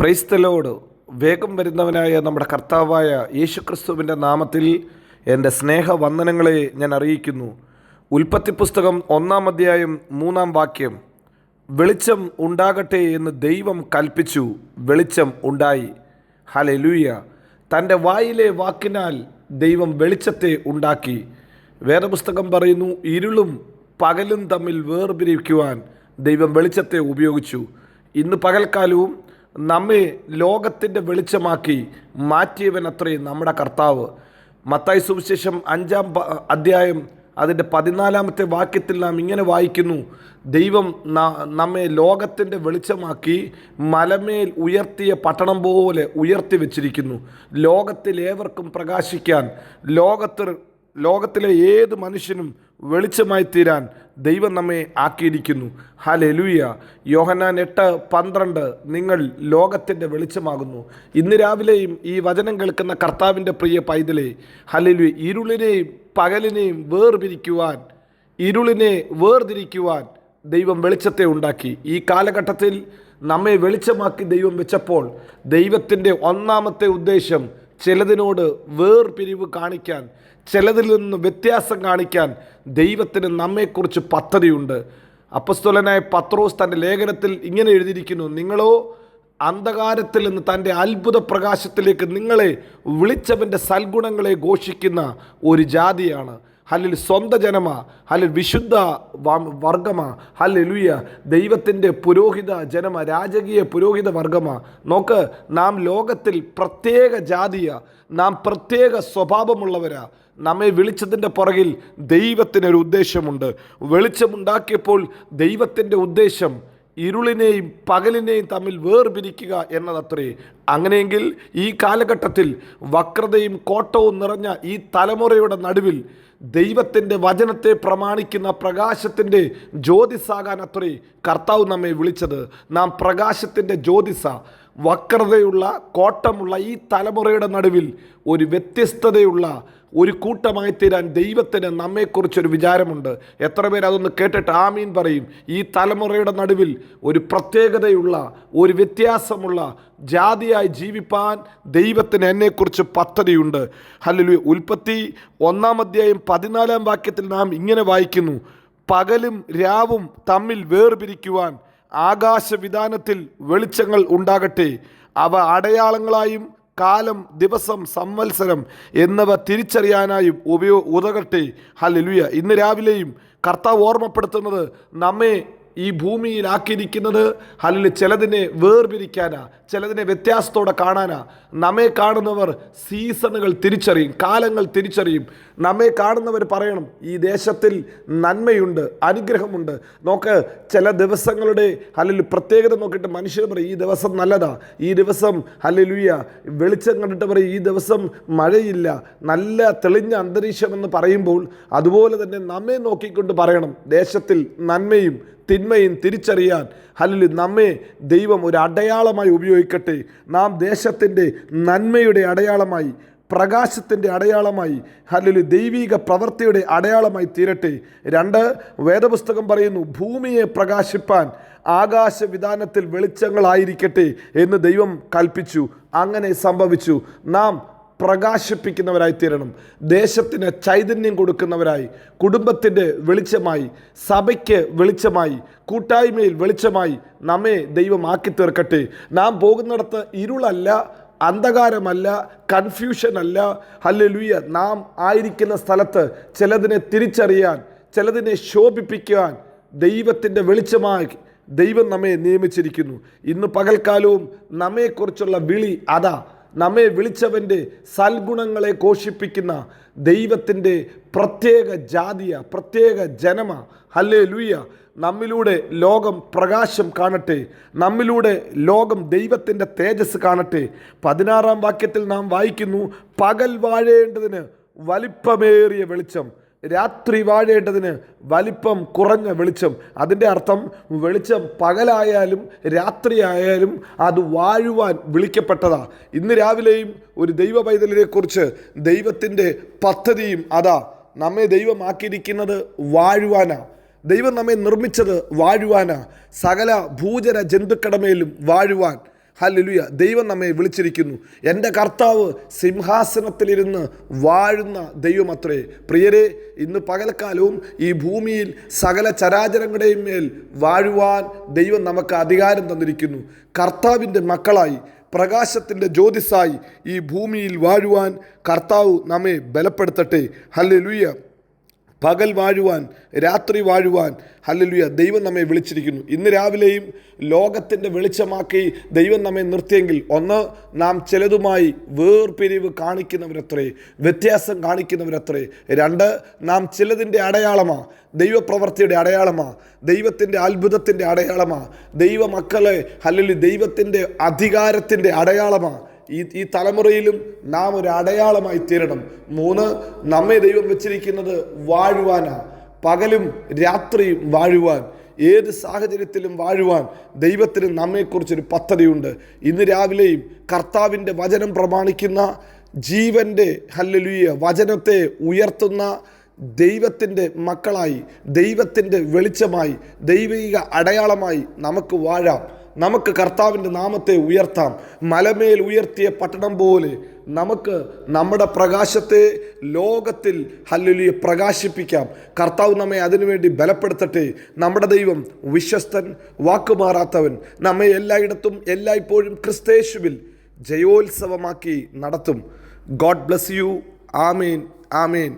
Praise the Lord വേഗം വരുന്നവനായ നമ്മുടെ കർത്താവായ യേശുക്രിസ്തുവിന്റെ നാമത്തിൽ എന്റെ സ്നേഹവന്ദനങ്ങളെ ഞാൻ അറിയിക്കുന്നു. ഉൽപ്പത്തി പുസ്തകം ഒന്നാം അധ്യായം മൂന്നാം വാക്യം. വെളിച്ചം ഉണ്ടാകട്ടെ എന്ന് ദൈവം കൽപ്പിച്ചു. വെളിച്ചം ഉണ്ടായി. ഹലലൂയ തന്റെ വായിലെ വാക്കിനാൽ ദൈവം വെളിച്ചത്തെ ഉണ്ടാക്കി. വേദപുസ്തകം പറയുന്നു ഇരുളും പകലും തമ്മിൽ വേർപിരിക്കുവാൻ ദൈവം വെളിച്ചത്തെ ഉപയോഗിച്ചു. ഇന്ന് പകൽക്കാലവും നമ്മെ ലോകത്തിന്റെ വെളിച്ചമാക്കി മാറ്റിയവൻ അത്രയും നമ്മുടെ കർത്താവ്. മത്തായി സുവിശേഷം അഞ്ചാം അധ്യായം അതിന്റെ പതിനാലാമത്തെ വാക്യത്തിൽ നാം ഇങ്ങനെ വായിക്കുന്നു. ദൈവം നമ്മെ ലോകത്തിന്റെ വെളിച്ചമാക്കി മലമേൽ ഉയർത്തിയ പട്ടണം പോലെ ഉയർത്തി വച്ചിരിക്കുന്നു. ലോകത്തിലേവർക്കും പ്രകാശിക്കാൻ ലോകത്തിൽ ലോകത്തിലെ ഏത് മനുഷ്യനും വെളിച്ചമായി തീരാൻ ദൈവം നമ്മെ ആക്കിയിരിക്കുന്നു. ഹലെലുയ യോഹന്നാൻ എട്ട് പന്ത്രണ്ട് നിങ്ങൾ ലോകത്തിന്റെ വെളിച്ചമാകുന്നു. ഇന്ന് രാവിലെയും ഈ വചനം കേൾക്കുന്ന കർത്താവിന്റെ പ്രിയ പൈതലെ ഹലലു ഇരുളിനെയും പകലിനെയും വേർപിരിക്കുവാൻ ഇരുളിനെ വേർതിരിക്കുവാൻ ദൈവം വെളിച്ചത്തെ ഉണ്ടാക്കി. ഈ കാലഘട്ടത്തിൽ നമ്മെ വെളിച്ചമാക്കി ദൈവം വെച്ചപ്പോൾ ദൈവത്തിന്റെ ഒന്നാമത്തെ ഉദ്ദേശം ചിലതിനോട് വേർപിരിവ് കാണിക്കാൻ ചിലതിൽ നിന്ന് വ്യത്യാസം കാണിക്കാൻ ദൈവത്തിന് നമ്മെക്കുറിച്ച് പദ്ധതിയുണ്ട്. അപ്പസ്തോലനായ പത്രോസ് തന്റെ ലേഖനത്തിൽ ഇങ്ങനെ എഴുതിയിരിക്കുന്നു നിങ്ങളോ അന്ധകാരത്തിൽ നിന്ന് തന്റെ അത്ഭുത പ്രകാശത്തിലേക്ക് നിങ്ങളെ വിളിച്ചവന്റെ സൽഗുണങ്ങളെ ഘോഷിക്കുന്ന ഒരു ജാതിയാണ്. ഹല്ലിൽ സ്വന്ത ജനമാ ഹല്ലിൽ വിശുദ്ധ വർഗമാ ഹല്ലുയ ദൈവത്തിന്റെ പുരോഹിത ജനമ രാജകീയ പുരോഹിത വർഗമാ. നോക്ക് നാം ലോകത്തിൽ പ്രത്യേക ജാതിയ നാം പ്രത്യേക സ്വഭാവമുള്ളവരാ. നമ്മെ വിളിച്ചതിന്റെ പുറകിൽ ദൈവത്തിനൊരു ഉദ്ദേശമുണ്ട്. വെളിച്ചമുണ്ടാക്കിയപ്പോൾ ദൈവത്തിന്റെ ഉദ്ദേശം ഇരുളിനെയും പകലിനെയും തമ്മിൽ വേർപിരിക്കുക എന്നതത്രേ. അങ്ങനെയെങ്കിൽ ഈ കാലഘട്ടത്തിൽ വക്രതയും കോട്ടവും നിറഞ്ഞ ഈ തലമുറയുടെ നടുവിൽ ദൈവത്തിന്റെ വചനത്തെ പ്രമാണിക്കുന്ന പ്രകാശത്തിന്റെ ജ്യോതിസാകാൻ അത്രേ കർത്താവ് നമ്മെ വിളിച്ചത്. നാം പ്രകാശത്തിന്റെ ജ്യോതിസ വക്രതയുള്ള കോട്ടമുള്ള ഈ തലമുറയുടെ നടുവിൽ ഒരു വ്യത്യസ്തതയുള്ള ഒരു കൂട്ടമായി തീരാൻ ദൈവത്തിന് നമ്മെക്കുറിച്ചൊരു വിചാരമുണ്ട്. എത്ര പേര് അതൊന്ന് കേട്ടിട്ട് ആമീൻ പറയും. ഈ തലമുറയുടെ നടുവിൽ ഒരു പ്രത്യേകതയുള്ള ഒരു വ്യത്യാസമുള്ള ജാതിയായി ജീവിപ്പാൻ ദൈവത്തിന് എന്നെക്കുറിച്ച് പദ്ധതിയുണ്ട്. അല്ലെങ്കിൽ ഉൽപ്പത്തി ഒന്നാം അധ്യായം പതിനാലാം വാക്യത്തിൽ നാം ഇങ്ങനെ വായിക്കുന്നു. പകലും രാവും തമ്മിൽ വേർപിരിക്കുവാൻ ആകാശവിധാനത്തിൽ വെളിച്ചങ്ങൾ ഉണ്ടാകട്ടെ. അവ അടയാളങ്ങളായും കാലം ദിവസം സംവത്സരം എന്നിവ തിരിച്ചറിയാനായും ഉപയോ ഉതകട്ടെ. ഹല്ലേലൂയ. ഇന്ന് രാവിലെയും കർത്താവ് ഓർമ്മപ്പെടുത്തുന്നത് നമ്മെ ഈ ഭൂമിയിലാക്കിയിരിക്കുന്നത് അല്ലെങ്കിൽ ചിലതിനെ വേർപിരിക്കാനാ ചിലതിനെ വ്യത്യാസത്തോടെ കാണാനാ. നമ്മെ കാണുന്നവർ സീസണുകൾ തിരിച്ചറിയും കാലങ്ങൾ തിരിച്ചറിയും. നമ്മെ കാണുന്നവർ പറയണം ഈ ദേശത്തിൽ നന്മയുണ്ട് അനുഗ്രഹമുണ്ട്. നോക്ക് ചില ദിവസങ്ങളുടെ അല്ലെങ്കിൽ പ്രത്യേകത നോക്കിയിട്ട് മനുഷ്യർ പറയും ഈ ദിവസം നല്ലതാ ഈ ദിവസം ഹല്ലേലൂയ വെളിച്ചം കണ്ടിട്ട് പറയും ഈ ദിവസം മഴയില്ല നല്ല തെളിഞ്ഞ അന്തരീക്ഷമെന്ന് പറയുമ്പോൾ അതുപോലെ തന്നെ നമ്മെ നോക്കിക്കൊണ്ട് പറയണം ദേശത്തിൽ നന്മയും തിന്മയും തിരിച്ചറിയാൻ അല്ലെങ്കിൽ നമ്മെ ദൈവം ഒരു അടയാളമായി ഉപയോഗിക്കട്ടെ. നാം ദേശത്തിന്റെ നന്മയുടെ അടയാളമായി പ്രകാശത്തിന്റെ അടയാളമായി അല്ലെങ്കിൽ ദൈവിക പ്രവൃത്തിയുടെ അടയാളമായി തീരട്ടെ. രണ്ട് വേദപുസ്തകം പറയുന്നു ഭൂമിയെ പ്രകാശിപ്പാൻ ആകാശ ആകാശവിധാനത്തിൽ വെളിച്ചങ്ങളായിരിക്കട്ടെ എന്ന് ദൈവം കൽപ്പിച്ചു. അങ്ങനെ സംഭവിച്ചു. നാം പ്രകാശിപ്പിക്കുന്നവരായി തീരണം ദേശത്തിന് ചൈതന്യം കൊടുക്കുന്നവരായി കുടുംബത്തിന്റെ വെളിച്ചമായി സഭയ്ക്ക് വെളിച്ചമായി കൂട്ടായ്മയിൽ വെളിച്ചമായി നമ്മെ ദൈവമാക്കി തീർക്കട്ടെ നാം പോകുന്നിടത്ത് ഇരുളല്ല അന്ധകാരമല്ല കൺഫ്യൂഷൻ അല്ല ഹല്ലേലൂയ. നാം ആയിരിക്കുന്ന സ്ഥലത്ത് ചിലതിനെ തിരിച്ചറിയാൻ ചിലതിനെ ശോഭിപ്പിക്കുവാൻ ദൈവത്തിന്റെ വെളിച്ചമായി ദൈവം നമ്മെ നിയമിച്ചിരിക്കുന്നു. ഇന്ന് പകൽക്കാലവും നമ്മെക്കുറിച്ചുള്ള വിളി അതാ. നമ്മെ വിളിച്ചവന്റെ സൽഗുണങ്ങളെ ഘോഷിപ്പിക്കുന്ന ദൈവത്തിന്റെ പ്രത്യേക ജാതിയ പ്രത്യേക ജനമ. ഹല്ലേ ലൂയ നമ്മിലൂടെ ലോകം പ്രകാശം കാണട്ടെ. നമ്മിലൂടെ ലോകം ദൈവത്തിന്റെ തേജസ് കാണട്ടെ. പതിനാറാം വാക്യത്തിൽ നാം വായിക്കുന്നു പകൽ വാഴേണ്ടതിന് വലിപ്പമേറിയ വെളിച്ചം. രാത്രി വാഴേണ്ടതിന് വലിപ്പം കുറഞ്ഞ വെളിച്ചം. അതിന്റെ അർത്ഥം വെളിച്ചം പകലായാലും രാത്രിയായാലും അത് വാഴുവാൻ വിളിക്കപ്പെട്ടതാ. ഇന്ന് രാവിലെയും ഒരു ദൈവ പൈതലിനെക്കുറിച്ച് ദൈവത്തിന്റെ പദ്ധതിയും അതാ. നമ്മെ ദൈവമാക്കിയിരിക്കുന്നത് വാഴുവാനാ. ദൈവം നമ്മെ നിർമ്മിച്ചത് വാഴുവാനാ. സകല ഭൂചര ജന്തുക്കടമയിലും വാഴുവാൻ. ഹല്ലുയ ദൈവം നമ്മെ വിളിച്ചിരിക്കുന്നു. എന്റെ കർത്താവ് സിംഹാസനത്തിലിരുന്ന് വാഴുന്ന ദൈവമത്രേ. പ്രിയരെ ഇന്ന് പകൽക്കാലവും ഈ ഭൂമിയിൽ സകല ചരാചരങ്ങളുടെയും മേൽ വാഴുവാൻ ദൈവം നമുക്ക് അധികാരം തന്നിരിക്കുന്നു. കർത്താവിന്റെ മക്കളായി പ്രകാശത്തിന്റെ ജ്യോതിസായി ഈ ഭൂമിയിൽ വാഴുവാൻ കർത്താവ് നമ്മെ ബലപ്പെടുത്തട്ടെ. ഹല്ലുയ പകൽ വാഴുവാൻ രാത്രി വാഴുവാൻ. ഹല്ലലുയ. ദൈവം നമ്മെ വിളിച്ചിരിക്കുന്നു. ഇന്ന് രാവിലെയും ലോകത്തിന്റെ വെളിച്ചമാക്കി ദൈവം നമ്മെ നിർത്തിയെങ്കിൽ ഒന്ന് നാം ചിലതുമായി വേർപിരിവ് കാണിക്കുന്നവരത്രേ വ്യത്യാസം കാണിക്കുന്നവരത്രേ. രണ്ട് നാം ചിലതിന്റെ അടയാളമാ. ദൈവപ്രവർത്തിയുടെ അടയാളമാ. ദൈവത്തിന്റെ അത്ഭുതത്തിന്റെ അടയാളമാ. ദൈവമക്കളെ അല്ലെങ്കിൽ ദൈവത്തിന്റെ അധികാരത്തിന്റെ അടയാളമാ. ഈ ഈ തലമുറയിലും നാം ഒരു അടയാളമായി തീരണം. മൂന്ന് നമ്മെ ദൈവം വെച്ചിരിക്കുന്നത് വാഴുവാനാ. പകലും രാത്രിയും വാഴുവാൻ. ഏത് സാഹചര്യത്തിലും വാഴുവാൻ. ദൈവത്തിന് നമ്മെക്കുറിച്ചൊരു പദ്ധതിയുണ്ട്. ഇന്ന് രാവിലെയും കർത്താവിന്റെ വചനം പ്രമാണിക്കുന്ന ജീവന്റെ ഹല്ലലുയ വചനത്തെ ഉയർത്തുന്ന ദൈവത്തിന്റെ മക്കളായി ദൈവത്തിന്റെ വെളിച്ചമായി ദൈവിക അടയാളമായി നമുക്ക് വാഴാം. നമുക്ക് കർത്താവിന്റെ നാമത്തെ ഉയർത്താം. മലമേൽ ഉയർത്തിയ പട്ടണം പോലെ നമുക്ക് നമ്മുടെ പ്രകാശത്തെ ലോകത്തിൽ ഹല്ലുലിയെ പ്രകാശിപ്പിക്കാം. കർത്താവ് നമ്മെ അതിനുവേണ്ടി ബലപ്പെടുത്തട്ടെ. നമ്മുടെ ദൈവം വിശ്വസ്തൻ വാക്കുമാറാത്തവൻ നമ്മെ എല്ലായിടത്തും എല്ലായ്പ്പോഴും ക്രിസ്തേശുവിൽ ജയോത്സവമാക്കി നടത്തും. God bless you. Amin. Amen.